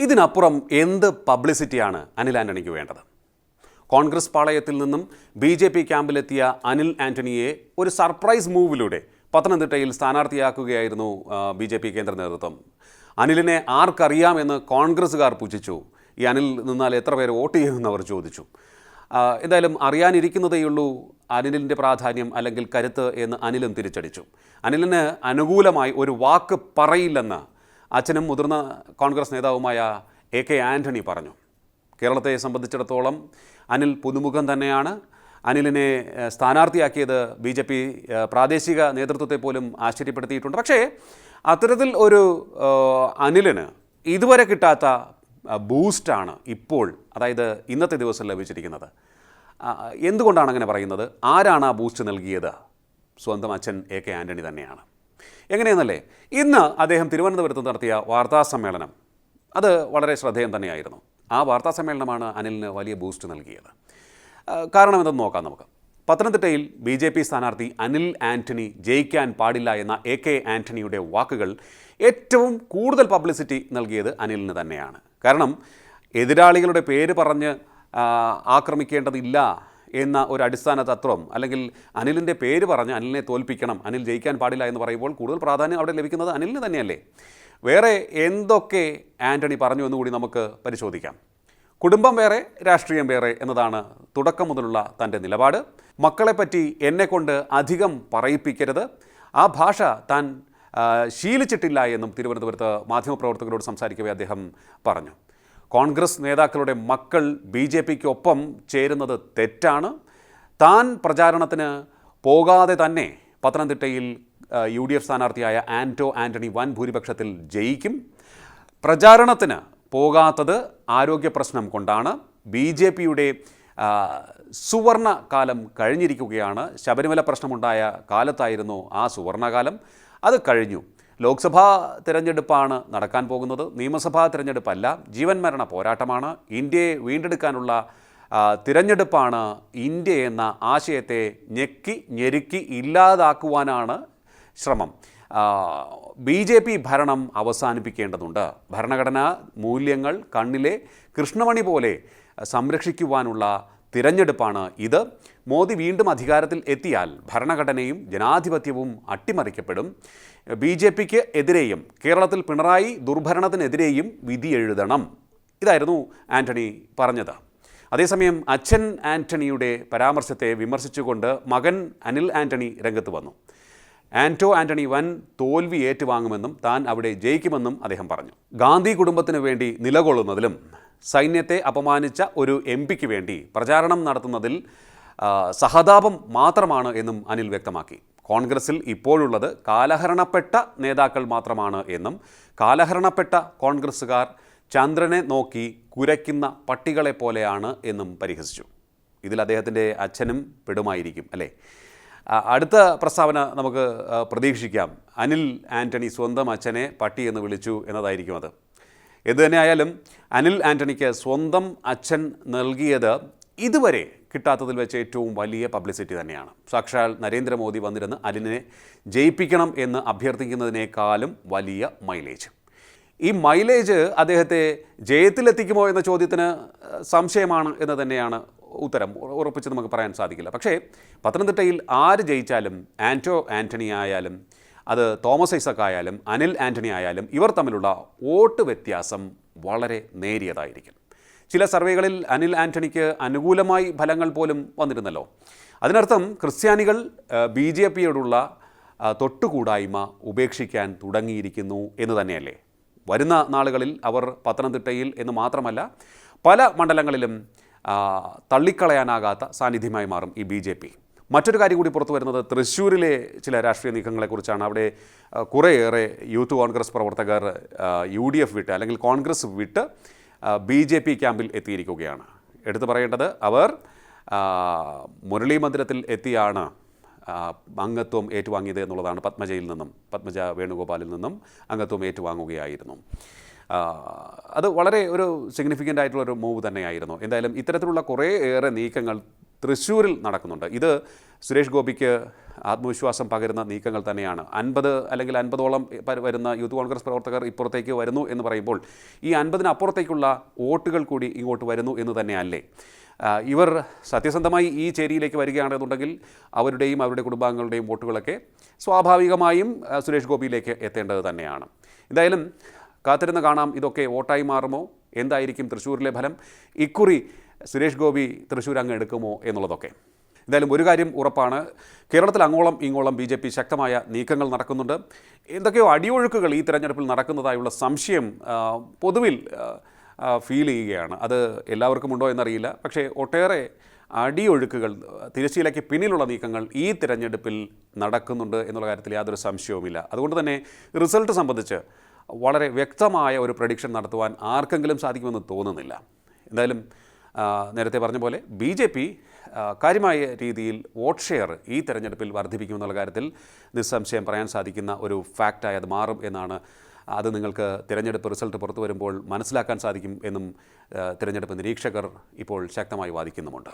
ഇതിനപ്പുറം എന്ത് പബ്ലിസിറ്റിയാണ് അനിൽ ആന്റണിക്ക് വേണ്ടത്? കോൺഗ്രസ് പാളയത്തിൽ നിന്നും ബി ജെ പി ക്യാമ്പിലെത്തിയ അനിൽ ആന്റണിയെ ഒരു സർപ്രൈസ് മൂവിലൂടെ പത്തനംതിട്ടയിൽ സ്ഥാനാർത്ഥിയാക്കുകയായിരുന്നു ബി ജെ പി കേന്ദ്ര നേതൃത്വം. അനിലിനെ ആർക്കറിയാമെന്ന് കോൺഗ്രസ്സുകാർ പുച്ഛിച്ചു. ഈ അനിൽ നിന്നാൽ എത്ര പേര് വോട്ട് ചെയ്യുമെന്ന് അവർ ചോദിച്ചു എന്തായാലും അറിയാനിരിക്കുന്നതേയുള്ളൂ അനിലിന്റെ പ്രാധാന്യം അല്ലെങ്കിൽ കരുത്ത് എന്ന് അനിലും തിരിച്ചടിച്ചു. അനിലിന് അനുകൂലമായി ഒരു വാക്ക് പറയില്ലെന്ന് അച്ഛനും മുതിർന്ന കോൺഗ്രസ് നേതാവുമായ എ കെ ആന്റണി പറഞ്ഞു. കേരളത്തെ സംബന്ധിച്ചിടത്തോളം അനിൽ പുതുമുഖം തന്നെയാണ്. അനിലിനെ സ്ഥാനാർത്ഥിയാക്കിയത് ബി ജെ പി പ്രാദേശിക നേതൃത്വത്തെ പോലും ആശ്ചര്യപ്പെടുത്തിയിട്ടുണ്ട്. പക്ഷേ അത്തരത്തിൽ ഒരു അനിലിന് ഇതുവരെ കിട്ടാത്ത ബൂസ്റ്റാണ് ഇപ്പോൾ അതായത് ഇന്നത്തെ ദിവസം ലഭിച്ചിരിക്കുന്നത്. എന്തുകൊണ്ടാണ് അങ്ങനെ പറയുന്നത്? ആരാണ് ആ ബൂസ്റ്റ് നൽകിയത്? സ്വന്തം അച്ഛൻ എ കെ ആന്റണി തന്നെയാണ്. എങ്ങനെയെന്നല്ലേ? ഇന്ന് അദ്ദേഹം തിരുവനന്തപുരത്ത് നടത്തിയ വാർത്താ സമ്മേളനം. അത് വളരെ ശ്രദ്ധേയം തന്നെയായിരുന്നു. ആ വാർത്താ സമ്മേളനമാണ് അനിലിന് വലിയ ബൂസ്റ്റ് നൽകിയത്. കാരണം എന്തെന്ന് നോക്കാം നമുക്ക്. പത്തനംതിട്ടയിൽ ബി ജെ പി സ്ഥാനാർത്ഥി അനിൽ ആന്റണി ജയിക്കാൻ പാടില്ല എന്ന എ കെ ആന്റണിയുടെ വാക്കുകൾ ഏറ്റവും കൂടുതൽ പബ്ലിസിറ്റി നൽകിയത് അനിലിന് തന്നെയാണ്. കാരണം എതിരാളികളുടെ പേര് പറഞ്ഞ് ആക്രമിക്കേണ്ടതില്ല എന്ന ഒരു അടിസ്ഥാന തത്വം അല്ലെങ്കിൽ അനിലിന്റെ പേര് പറഞ്ഞ് അനിലിനെ തോൽപ്പിക്കണം അനിൽ ജയിക്കാൻ പാടില്ല എന്ന് പറയുമ്പോൾ കൂടുതൽ പ്രാധാന്യം അവിടെ ലഭിക്കുന്നത് അനിലിന് തന്നെയല്ലേ? വേറെ എന്തൊക്കെ ആന്റണി പറഞ്ഞു എന്നുകൂടി നമുക്ക് പരിശോധിക്കാം. കുടുംബം വേറെ രാഷ്ട്രീയം വേറെ എന്നതാണ് തുടക്കം മുതലുള്ള തന്റെ നിലപാട്. മക്കളെപ്പറ്റി എന്നെക്കൊണ്ട് അധികം പറയിപ്പിക്കരുത്. ആ ഭാഷ താൻ ശീലിച്ചിട്ടില്ല എന്നും തിരുവനന്തപുരത്ത് മാധ്യമപ്രവർത്തകരോട് സംസാരിക്കവേ അദ്ദേഹം പറഞ്ഞു. കോൺഗ്രസ് നേതാക്കളുടെ മക്കൾ ബി ജെ പിക്കൊപ്പം ചേരുന്നത് തെറ്റാണ്. താൻ പ്രചാരണത്തിന് പോകാതെ തന്നെ പത്തനംതിട്ടയിൽ യു ഡി എഫ് സ്ഥാനാർത്ഥിയായ ആന്റോ ആന്റണി വൻ ഭൂരിപക്ഷത്തിൽ ജയിക്കും. പ്രചാരണത്തിന് പോകാത്തത് ആരോഗ്യ പ്രശ്നം കൊണ്ടാണ്. ബി ജെ പിയുടെ സുവർണ കാലം കഴിഞ്ഞിരിക്കുകയാണ്. ശബരിമല പ്രശ്നമുണ്ടായ കാലത്തായിരുന്നു ആ സുവർണകാലം. അത് കഴിഞ്ഞു. ലോക്സഭാ തിരഞ്ഞെടുപ്പാണ് നടക്കാൻ പോകുന്നത്. നിയമസഭാ തിരഞ്ഞെടുപ്പല്ല ജീവൻ മരണ പോരാട്ടമാണ്. ഇന്ത്യയെ വീണ്ടെടുക്കാനുള്ള തിരഞ്ഞെടുപ്പാണ് ഇന്ത്യ എന്ന ആശയത്തെ ഞെക്കി ഞെരുക്കി ഇല്ലാതാക്കുവാനാണ് ശ്രമം. ബി ജെ പി ഭരണം അവസാനിപ്പിക്കേണ്ടതുണ്ട്. ഭരണഘടനാ മൂല്യങ്ങൾ കണ്ണിലെ കൃഷ്ണമണി പോലെ സംരക്ഷിക്കുവാനുള്ള തിരഞ്ഞെടുപ്പാണ് ഇത്. മോദി വീണ്ടും അധികാരത്തിൽ എത്തിയാൽ ഭരണഘടനയും ജനാധിപത്യവും അട്ടിമറിക്കപ്പെടും. ബി ജെ പിക്ക് എതിരെയും കേരളത്തിൽ പിണറായി ദുർഭരണത്തിനെതിരെയും വിധി എഴുതണം. ഇതായിരുന്നു ആന്റണി പറഞ്ഞത്. അതേസമയം അച്ഛൻ ആന്റണിയുടെ പരാമർശത്തെ വിമർശിച്ചുകൊണ്ട് മകൻ അനിൽ ആന്റണി രംഗത്ത് വന്നു. ആന്റോ ആന്റണി വൻ തോൽവി ഏറ്റുവാങ്ങുമെന്നും താൻ അവിടെ ജയിക്കുമെന്നും അദ്ദേഹം പറഞ്ഞു. ഗാന്ധി കുടുംബത്തിന് വേണ്ടി നിലകൊള്ളുന്നതിലും സൈന്യത്തെ അപമാനിച്ച ഒരു എം പിക്ക് വേണ്ടി പ്രചാരണം നടത്തുന്നതിൽ സഹതാപം മാത്രമാണ് എന്നും അനിൽ വ്യക്തമാക്കി. കോൺഗ്രസിൽ ഇപ്പോഴുള്ളത് കാലഹരണപ്പെട്ട നേതാക്കൾ മാത്രമാണ് എന്നും കാലഹരണപ്പെട്ട കോൺഗ്രസ്സുകാർ ചന്ദ്രനെ നോക്കി കുരയ്ക്കുന്ന പട്ടികളെ പോലെയാണ് എന്നും പരിഹസിച്ചു. ഇതിൽ അദ്ദേഹത്തിന്റെ അച്ഛനും പെടുമായിരിക്കും അല്ലേ? അടുത്ത പ്രസ്താവന നമുക്ക് പ്രതീക്ഷിക്കാം. അനിൽ ആന്റണി സ്വന്തം അച്ഛനെ പട്ടി എന്ന് വിളിച്ചു എന്നതായിരിക്കും അത്. എന്തു തന്നെയായാലും അനിൽ ആന്റണിക്ക് സ്വന്തം അച്ഛൻ നൽകിയത് ഇതുവരെ കിട്ടാത്തതിൽ വെച്ച് ഏറ്റവും വലിയ പബ്ലിസിറ്റി തന്നെയാണ്. സാക്ഷാൽ നരേന്ദ്രമോദി വന്നിരുന്ന് അലിനെ ജയിപ്പിക്കണം എന്ന് അഭ്യർത്ഥിക്കുന്നതിനേക്കാളും വലിയ മൈലേജ് ഈ മൈലേജ് അദ്ദേഹത്തെ ജയത്തിലെത്തിക്കുമോ എന്ന ചോദ്യത്തിന് സംശയമാണ് എന്ന് തന്നെയാണ് ഉത്തരം ഉറ- ഉറപ്പിച്ച് നമുക്ക് പറയാൻ സാധിക്കില്ല. പക്ഷേ പത്തനംതിട്ടയിൽ ആര് ജയിച്ചാലും ആന്റോ ആന്റണി ആയാലും അത് തോമസ് ഐസക് ആയാലും അനിൽ ആന്റണി ആയാലും ഇവർ തമ്മിലുള്ള വോട്ട് വ്യത്യാസം വളരെ നേരിയതായിരിക്കും. ചില സർവേകളിൽ അനിൽ ആന്റണിക്ക് അനുകൂലമായി ഫലങ്ങൾ പോലും വന്നിരുന്നല്ലോ. അതിനർത്ഥം ക്രിസ്ത്യാനികൾ ബി ജെ പിയോടുള്ള തൊട്ടുകൂടായ്മ ഉപേക്ഷിക്കാൻ തുടങ്ങിയിരിക്കുന്നു എന്ന് തന്നെയല്ലേ. വരുന്ന നാളുകളിൽ അവർ പത്തനംതിട്ടയിൽ എന്ന് മാത്രമല്ല പല മണ്ഡലങ്ങളിലും തള്ളിക്കളയാനാകാത്ത സാന്നിധ്യമായി മാറും ഈ ബി ജെ പി. മറ്റൊരു കാര്യം കൂടി പുറത്തു വരുന്നത് തൃശ്ശൂരിലെ ചില രാഷ്ട്രീയ നീക്കങ്ങളെക്കുറിച്ചാണ്. അവിടെ കുറേയേറെ യൂത്ത് കോൺഗ്രസ് പ്രവർത്തകർ യു ഡി എഫ് വിട്ട് അല്ലെങ്കിൽ കോൺഗ്രസ് വിട്ട് ബി ജെ പി ക്യാമ്പിൽ എത്തിയിരിക്കുകയാണ്. എടുത്തു പറയേണ്ടത് അവർ മുരളി മന്ദിരത്തിൽ എത്തിയാണ് അംഗത്വം ഏറ്റുവാങ്ങിയത് എന്നുള്ളതാണ് പത്മജയിൽ നിന്നും പത്മജ വേണുഗോപാലിൽ നിന്നും അംഗത്വം ഏറ്റുവാങ്ങുകയായിരുന്നു. അത് വളരെ ഒരു സിഗ്നിഫിക്കന്റ് ആയിട്ടുള്ളൊരു മൂവ് തന്നെയായിരുന്നു. എന്തായാലും ഇത്തരത്തിലുള്ള കുറേ ഏറെ നീക്കങ്ങൾ തൃശ്ശൂരിൽ നടക്കുന്നുണ്ട്. ഇത് സുരേഷ് ഗോപിക്ക് ആത്മവിശ്വാസം പകരുന്ന നീക്കങ്ങൾ തന്നെയാണ്. അൻപത് അല്ലെങ്കിൽ അൻപതോളം വരുന്ന യൂത്ത് കോൺഗ്രസ് പ്രവർത്തകർ ഇപ്പുറത്തേക്ക് വരുന്നു എന്ന് പറയുമ്പോൾ ഈ അൻപതിനപ്പുറത്തേക്കുള്ള വോട്ടുകൾ കൂടി ഇങ്ങോട്ട് വരുന്നു എന്ന് തന്നെയല്ലേ? ഇവർ സത്യസന്ധമായി ഈ ചേരിയിലേക്ക് വരികയാണെന്നുണ്ടെങ്കിൽ അവരുടെയും അവരുടെ കുടുംബാംഗങ്ങളുടെയും വോട്ടുകളൊക്കെ സ്വാഭാവികമായും സുരേഷ് ഗോപിയിലേക്ക് എത്തേണ്ടത് തന്നെയാണ്. എന്തായാലും കാത്തിരുന്ന് കാണാം ഇതൊക്കെ വോട്ടായി മാറുമോ? എന്തായിരിക്കും തൃശ്ശൂരിലെ ഫലം? ഇക്കുറി സുരേഷ് ഗോപി തൃശ്ശൂർ അങ്ങ് എടുക്കുമോ എന്നുള്ളതൊക്കെ. എന്തായാലും ഒരു കാര്യം ഉറപ്പാണ്. കേരളത്തിൽ അങ്ങോളം ഇങ്ങോളം ബി ജെ പി ശക്തമായ നീക്കങ്ങൾ നടക്കുന്നുണ്ട്. എന്തൊക്കെയോ അടിയൊഴുക്കുകൾ ഈ തെരഞ്ഞെടുപ്പിൽ നടക്കുന്നതായുള്ള സംശയം പൊതുവിൽ ഫീൽ ചെയ്യുകയാണ്. അത് എല്ലാവർക്കും ഉണ്ടോ എന്നറിയില്ല. പക്ഷേ ഒട്ടേറെ അടിയൊഴുക്കുകൾ തിരശ്ശീലയ്ക്ക് പിന്നിലുള്ള നീക്കങ്ങൾ ഈ തിരഞ്ഞെടുപ്പിൽ നടക്കുന്നുണ്ട് എന്നുള്ള കാര്യത്തിൽ യാതൊരു സംശയവുമില്ല. അതുകൊണ്ട് തന്നെ റിസൾട്ട് സംബന്ധിച്ച് വളരെ വ്യക്തമായ ഒരു പ്രഡിക്ഷൻ നടത്തുവാൻ ആർക്കെങ്കിലും സാധിക്കുമെന്ന് തോന്നുന്നില്ല. എന്തായാലും നേരത്തെ പറഞ്ഞ പോലെ ബി ജെ പി കാര്യമായ രീതിയിൽ വോട്ട് ഷെയർ ഈ തെരഞ്ഞെടുപ്പിൽ വർദ്ധിപ്പിക്കുമെന്നുള്ള കാര്യത്തിൽ നിസ്സംശയം പറയാൻ സാധിക്കുന്ന ഒരു ഫാക്റ്റായി അത് മാറും എന്നാണ് അത് നിങ്ങൾക്ക് തിരഞ്ഞെടുപ്പ് റിസൾട്ട് പുറത്തു വരുമ്പോൾ മനസ്സിലാക്കാൻ സാധിക്കും എന്നും തിരഞ്ഞെടുപ്പ് നിരീക്ഷകർ ഇപ്പോൾ ശക്തമായി വാദിക്കുന്നുമുണ്ട്.